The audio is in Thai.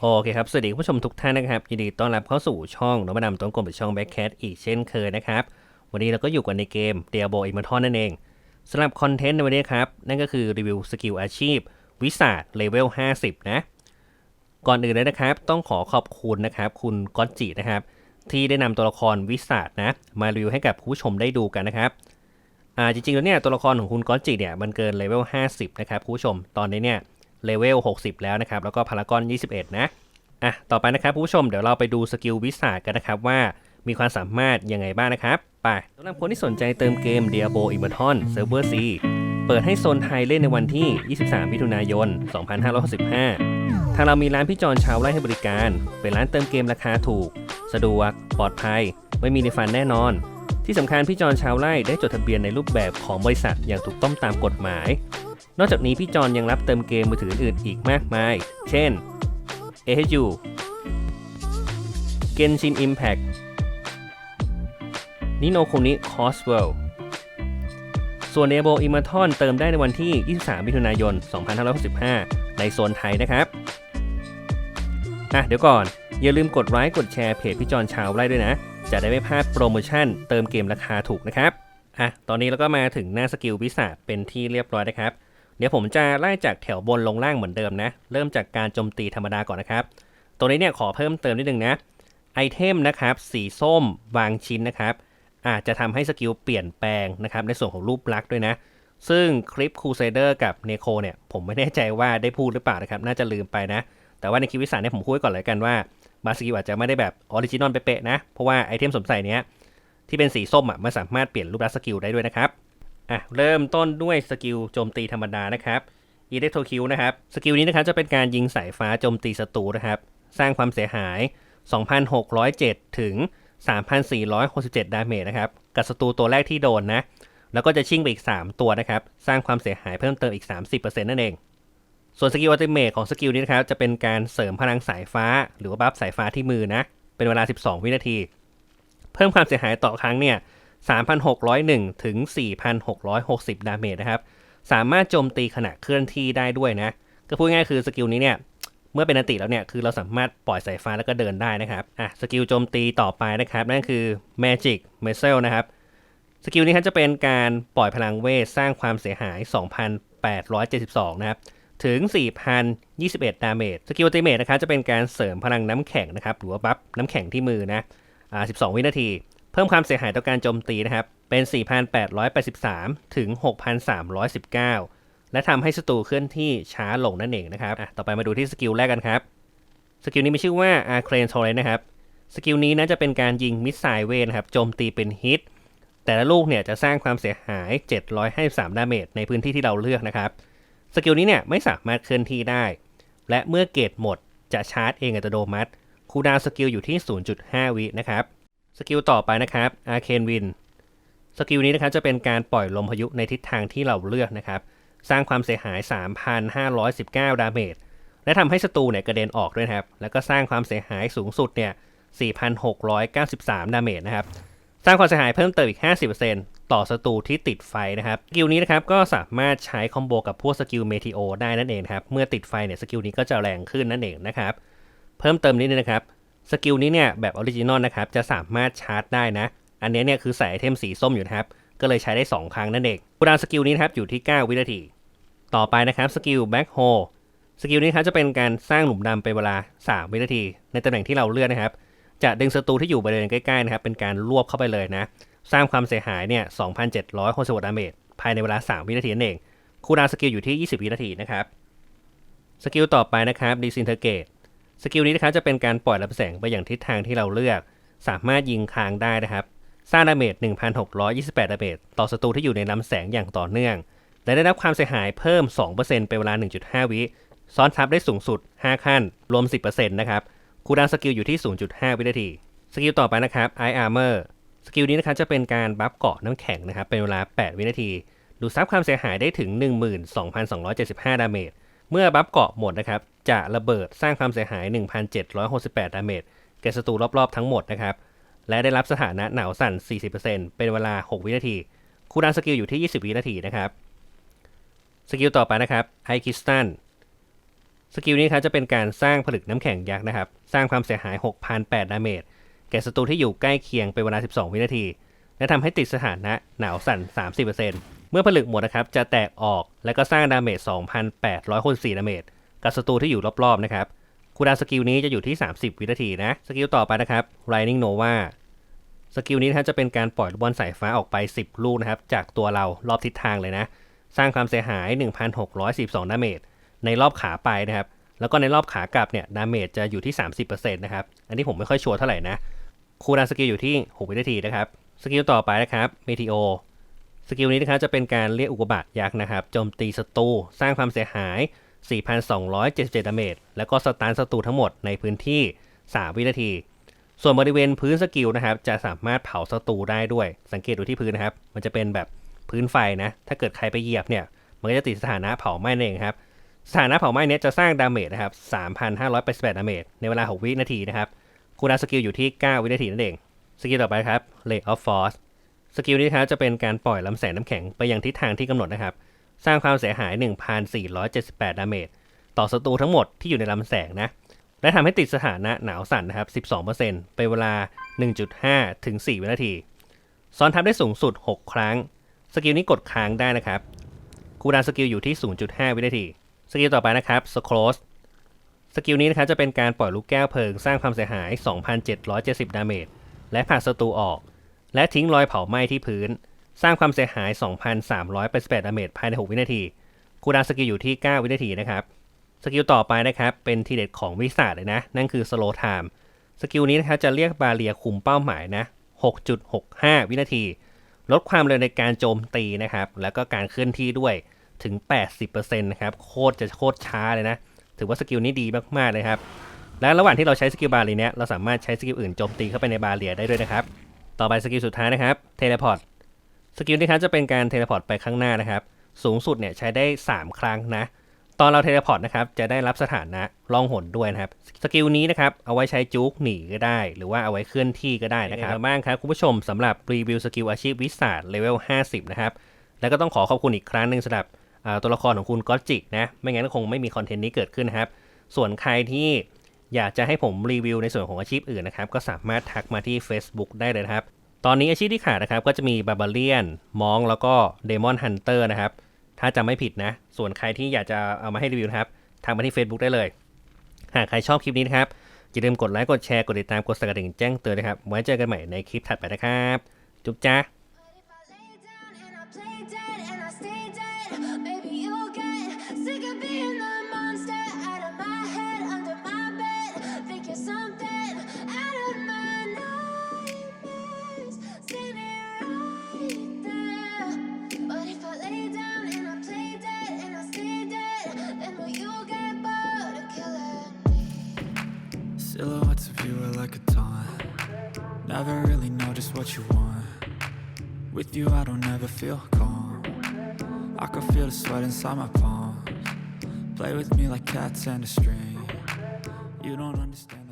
โอเคครับ สวัสดีผู้ชมทุกท่านนะครับ ยินดีต้อนรับเข้าสู่ช่องนบดำต้นกลมเป็นช่องแบ็คแคทอีกเช่นเคยนะครับ วันนี้เราก็อยู่กันในเกม Diablo Immortal นั่นเองสำหรับคอนเทนต์ในวันนี้ครับ นั่นก็คือรีวิวสกิลอาชีพ วิสาดเลเวล 50 นะ ก่อนอื่นเลยนะครับ ต้องขอขอบคุณนะครับ คุณก๊อตจินะครับ ที่ได้นำตัวละครวิสาดนะ มารีวิวให้กับผู้ชมได้ดูกันนะครับอ่าจริงๆแล้วเนี่ยตัวละครของคุณก๊อตจิเนี่ยมันเกินเลเวล 50 นะครับผู้ชมตอนนี้เนี่ย เลเวล 60 แล้วนะครับ แล้วก็พารากอน 21 นะ อะ ต่อไปนะครับผู้ชม เดี๋ยวเราไปดูสกิลวิสากันนะครับว่ามีความสามารถยังไงบ้างนะครับ ไปสำหรับคนที่สนใจเติมเกม Diablo Immortal Server C เปิดให้โซนไทยเล่นในวันที่ 23 มิถุนายน 2565 ทางเรามีร้านพี่จอนชาวไร่ให้บริการ เป็นร้านเติมเกมราคาถูก สะดวก ปลอดภัย ไม่มีในฟันแน่นอน ที่สำคัญพี่จอนชาวไร่ได้จดทะเบียนในรูปแบบของบริษัทอย่างถูกต้องตามกฎหมาย นอกจากนี้พี่จอนยังรับเติมเกมมือถืออื่นอีกมากมาย เช่น AHU Genshin Impact Nino Kuni Coswell ส่วน Diablo Immortal เติมได้ในวันที่ 23 มิถุนายน 2565 ในโซนไทยนะครับอะเดี๋ยวก่อน อย่าลืมกดไลค์กดแชร์เพจพี่จอนชาวไร่ด้วยนะ จะได้ไม่พลาดโปรโมชั่นเติมเกมราคาถูกนะครับอะตอนนี้เราก็มาถึงหน้าสกิลวิสาเป็นที่เรียบร้อยนะครับ เดี๋ยวผมจะไล่จากแถวบนลงล่างเหมือนเดิมนะ เริ่มจากการโจมตีธรรมดาก่อนนะครับตรงนี้เนี่ยขอเพิ่มเติมนิดนึงนะ ไอเทมนะครับ สีส้มบางชิ้นนะครับ อาจจะทำให้สกิลเปลี่ยนแปลงนะครับ ในส่วนของรูปลักษณ์ด้วยนะ ซึ่งคลิปคูเซเดอร์กับเนโคเนี่ย ผมไม่แน่ใจว่าได้พูดหรือเปล่านะครับ น่าจะลืมไปนะ แต่ว่าในคลิปวิสานเนี่ยผมพูดก่อนเลยกันว่าบาสกิลอาจจะไม่ได้แบบออริจินอลเป๊ะๆนะ เพราะว่าไอเทมสวมใส่เนี้ยที่เป็นสีส้มอะมันสามารถเปลี่ยนรูปลักษณ์สกิลได้ด้วยนะครับ อะเริ่มต้นด้วยสกิลโจมตีธรรมดานะครับอีเล็กโทคิวนะครับ สกิลนี้นะครับจะเป็นการยิงสายฟ้าโจมตีศัตรูนะครับ สร้างความเสียหาย 2,607 ถึง 3,467 ดาเมจนะครับ กับศัตรูตัวแรกที่โดนนะ แล้วก็จะชิ่งไปอีก 3 ตัวนะครับ สร้างความเสียหายเพิ่มเติมอีก 30%นั่นเอง ส่วนสกิลอัลติเมทของสกิลนี้นะครับ จะเป็นการเสริมพลังสายฟ้า หรือว่าบัฟสายฟ้าที่มือนะ เป็นเวลา 12 วินาที เพิ่มความเสียหายต่อครั้งเนี่ย 3,601 ถึง 4,660 ดาเมจนะครับ สามารถโจมตีขณะเคลื่อนที่ได้ด้วยนะ ก็พูดง่ายๆคือสกิลนี้เนี่ยเมื่อเป็นอันติแล้วเนี่ยคือเราสามารถปล่อยสายฟ้าแล้วก็เดินได้นะครับอะสกิลโจมตีต่อไปนะครับ นั่นคือ Magic Missile นะครับสกิลนี้ครับจะเป็นการปล่อยพลังเวทสร้างความเสียหาย 2,872 นะครับ ถึง 4,021 ดาเมจ สกิลอัลติเมทนะครับจะเป็นการเสริมพลังน้ำแข็งนะครับ หรือว่าบัฟน้ำแข็งที่มือนะ อ่า 12 วินาที พิ่มความเสียหายต่อการโจมตีนะครับ เป็น 4,883 ถึง 6,319 และทำให้ศัตรูเคลื่อนที่ช้าลงนั่นเองนะครับอะต่อไปมาดูที่สกิลแรกกันครับ สกิลนี้มีชื่อว่า Arcane Torrent นะครับ สกิลนี้นะจะเป็นการยิงมิสไซล์เวทนะครับ โจมตีเป็นฮิต แต่ละลูกเนี่ยจะสร้างความเสียหาย 753 ดาเมจในพื้นที่ที่เราเลือกนะครับ สกิลนี้เนี่ยไม่สามารถเคลื่อนที่ได้ และเมื่อเกตหมดจะชาร์จเองอัตโนมัติ คูลดาวน์สกิลอยู่ที่ 0.5 วินะครับ สกิลต่อไปนะครับ Arcane Wind สกิลนี้นะครับจะเป็นการปล่อยลมพายุในทิศทางที่เราเลือกนะครับ สร้างความเสียหาย 3,519 ดาเมจและทำให้ศัตรูเนี่ยกระเด็นออกด้วยนะครับ แล้วก็สร้างความเสียหายสูงสุดเนี่ย 4,693 ดาเมจนะครับ สร้างความเสียหายเพิ่มเติมอีก 50%ต่อศัตรูที่ติดไฟนะครับ สกิลนี้นะครับก็สามารถใช้คอมโบกับพวกสกิลเมทิโอได้นั่นเองครับ เมื่อติดไฟเนี่ยสกิลนี้ก็จะแรงขึ้นนั่นเองนะครับ เพิ่มเติมนิดนึงนะครับ สกิลนี้เนี่ยแบบออริจินอลนะครับจะสามารถชาร์จได้นะ อันนี้เนี่ยคือใส่ไอเทมสีส้มอยู่นะครับ ก็เลยใช้ได้ 2 ครั้งนั่นเองคูลดาวสกิลนี้นครับอยู่ที่ 9 วินาที ต่อไปนะครับสกิลแบ็คโฮสกิลนี้ครับจะเป็นการสร้างหลุมดำเป็นเวลา 3 วินาที ในตำแหน่งที่เราเลือกนะครับ จะดึงศัตรูที่อยู่บริเวณใกล้ๆนะครับเป็นการรวบเข้าไปเลยนะ สร้างความเสียหายเนี่ย2,766ดาเมจภายในเวลา 3 วินาทีนั่นเองคูลดาวสกิลอยู่ที่ 20 วินาทีนะครับสกิลต่อไปนะครับ Disintegrate สกิลนี้นะครับจะเป็นการปล่อยลำแสงไปอย่างทิศทางที่เราเลือก สามารถยิงคางได้นะครับ สร้างดาเมจ 1,628 ดาเมจต่อศัตรูที่อยู่ในลำแสงอย่างต่อเนื่อง และได้รับความเสียหายเพิ่ม 2%เป็นเวลา 1.5 วิซ้อนทับได้สูงสุด 5 ขั้น รวม 10%นะครับคูดาวน์สกิลอยู่ที่ 0.5 วินาที สกิลต่อไปนะครับ Eye Armor สกิลนี้นะครับจะเป็นการบัฟเกาะน้ำแข็งนะครับเป็นเวลา 8 วินาที ดูดซับความเสียหายได้ถึง 12,275 ดาเมจ เมื่อบัฟเกาะหมดนะครับ จะระเบิดสร้างความเสียหาย 1,768 ดาเมจแก่ศัตรูรอบๆทั้งหมดนะครับ และได้รับสถานะหนาวสั่น 40%เป็นเวลา 6 วินาที คูลดาวน์สกิลอยู่ที่ 20 วินาทีนะครับ สกิลต่อไปนะครับไอคิสตันสกิลนี้ครับจะเป็นการสร้างผลึกน้ำแข็งยักษ์นะครับ สร้างความเสียหาย 6,008 ดาเมจแก่ศัตรูที่อยู่ใกล้เคียงเป็นเวลา 12 วินาที และทำให้ติดสถานะหนาวสั่น 30% เมื่อผลึกหมดนะครับจะแตกออกแล้วก็สร้างดาเมจ 2,864ดาเมจกับศัตรูที่อยู่รอบๆนะครับคูดานสกิลนี้จะอยู่ที่ 30 วินาทีนะ สกิลต่อไปนะครับ Lightning Nova สกิลนี้นะจะเป็นการปล่อยลูกบอลสายฟ้าออกไป 10 ลูกนะครับ จากตัวเรารอบทิศทางเลยนะ สร้างความเสียหาย 1,642ดาเมจในรอบขาไปนะครับ แล้วก็ในรอบขากลับเนี่ยดาเมจจะอยู่ที่ 30%นะครับ อันนี้ผมไม่ค่อยชัวร์เท่าไหร่นะคูดานสกิลอยู่ที่ 6 วินาทีนะครับ สกิลต่อไปนะครับเมทิโอ สกิลนี้นะครับจะเป็นการเรียกอุกกาบาตยักษ์นะครับโจมตีศัตรูสร้างความเสียหาย 4,277ดาเมจแล้วก็สตาร์ศัตรูทั้งหมดในพื้นที่ 3 วินาที ส่วนบริเวณพื้นสกิลนะครับ จะสามารถเผาศัตรูได้ด้วย สังเกตดูที่พื้นนะครับ มันจะเป็นแบบพื้นไฟนะ ถ้าเกิดใครไปเหยียบเนี่ย มันก็จะติดสถานะเผาไหม้เองครับ สถานะเผาไหม้เนี้ยจะสร้างดาเมจนะครับ 3,588ดาเมจในเวลา 6 วินาทีนะครับคูลาสกิลอยู่ที่ 9 วินาทีนั่นเอง สกิลต่อไปครับ Lake of Force สกิลนี้นะครับจะเป็นการปล่อยลำแสงน้ำแข็งไปยังทิศทางที่กำหนดนะครับ สร้างความเสียหาย 1,478 ดาเมจต่อศัตรูทั้งหมดที่อยู่ในลำแสงนะ และทำให้ติดสถานะหนาวสั่นนะครับ 12%เป็นเวลา 1.5 ถึง 4 วินาที ซ้อนทับได้สูงสุด 6 ครั้ง สกิลนี้กดค้างได้นะครับ คูลดาวน์สกิลอยู่ที่ 0.5 วินาที สกิลต่อไปนะครับ s c r o s สกิลนี้นะครับจะเป็นการปล่อยลูกแก้วเพลิงสร้างความเสียหาย 2,770 ดาเมจและผลักศัตรูออก และทิ้งรอยเผาไหม้ที่พื้น สร้างความเสียหาย 2,388ดาเมจภายใน 6 วินาที คูดานสกิลอยู่ที่ 9 วินาทีนะครับ สกิลต่อไปนะครับ เป็นทีเด็ดของวิสาเลยนะ นั่นคือ slow time สกิลนี้นะครับจะเรียกบาเรียคุมเป้าหมายนะ 6.65 วินาที ลดความเร็วในการโจมตีนะครับ แล้วก็การเคลื่อนที่ด้วยถึง 80%นะครับ โคตรจะโคตรช้าเลยนะ ถือว่าสกิลนี้ดีมากๆเลยครับ และระหว่างที่เราใช้สกิลบาเรียเนี้ย เราสามารถใช้สกิลอื่นโจมตีเข้าไปในบาเรียได้ด้วยนะครับ ต่อไปสกิลสุดท้ายนะครับเทเลพอร์ตสกิลนี้ครับจะเป็นการเทเลพอร์ตไปข้างหน้านะครับ สูงสุดเนี่ยใช้ได้ 3 ครั้งนะ ตอนเราเทเลพอร์ตนะครับจะได้รับสถานะล่องหนด้วยนะครับ สกิลนี้นะครับเอาไว้ใช้จุกหนีก็ได้ หรือว่าเอาไว้เคลื่อนที่ก็ได้นะครับบ้างครับคุณผู้ชมสำหรับรีวิวสกิลอาชีพวิสาดเลเวล50 นะครับ แล้วก็ต้องขอขอบคุณอีกครั้งหนึ่งสำหรับตัวละครของคุณก็อตจิกนะ ไม่งั้นก็คงไม่มีคอนเทนต์นี้เกิดขึ้นนะครับ ส่วนใครที่ อยากจะให้ผมรีวิวในส่วนของอาชีพอื่นนะครับ ก็สามารถทักมาที่ Facebook ได้เลยครับ ตอนนี้อาชีพที่ขาดนะครับ ก็จะมีบาบาเลียนมองแล้วก็เดมอนฮันเตอร์นะครับ ถ้าจำไม่ผิดนะ ส่วนใครที่อยากจะเอามาให้รีวิวครับทางมาที่ Facebook ได้เลย หากใครชอบคลิปนี้นะครับอย่าลืมกดไลค์กดแชร์กดติดตามกดสั่นกระดิ่งแจ้งเตือนนะครับไว้เจอกันใหม่ในคลิปถัดไปนะครับ จุ๊บจ้า Are like a taunt. Never really know just what you want. With you, I don't ever feel calm. I can feel the sweat inside my palms. Play with me like cats and a string. You don't understand.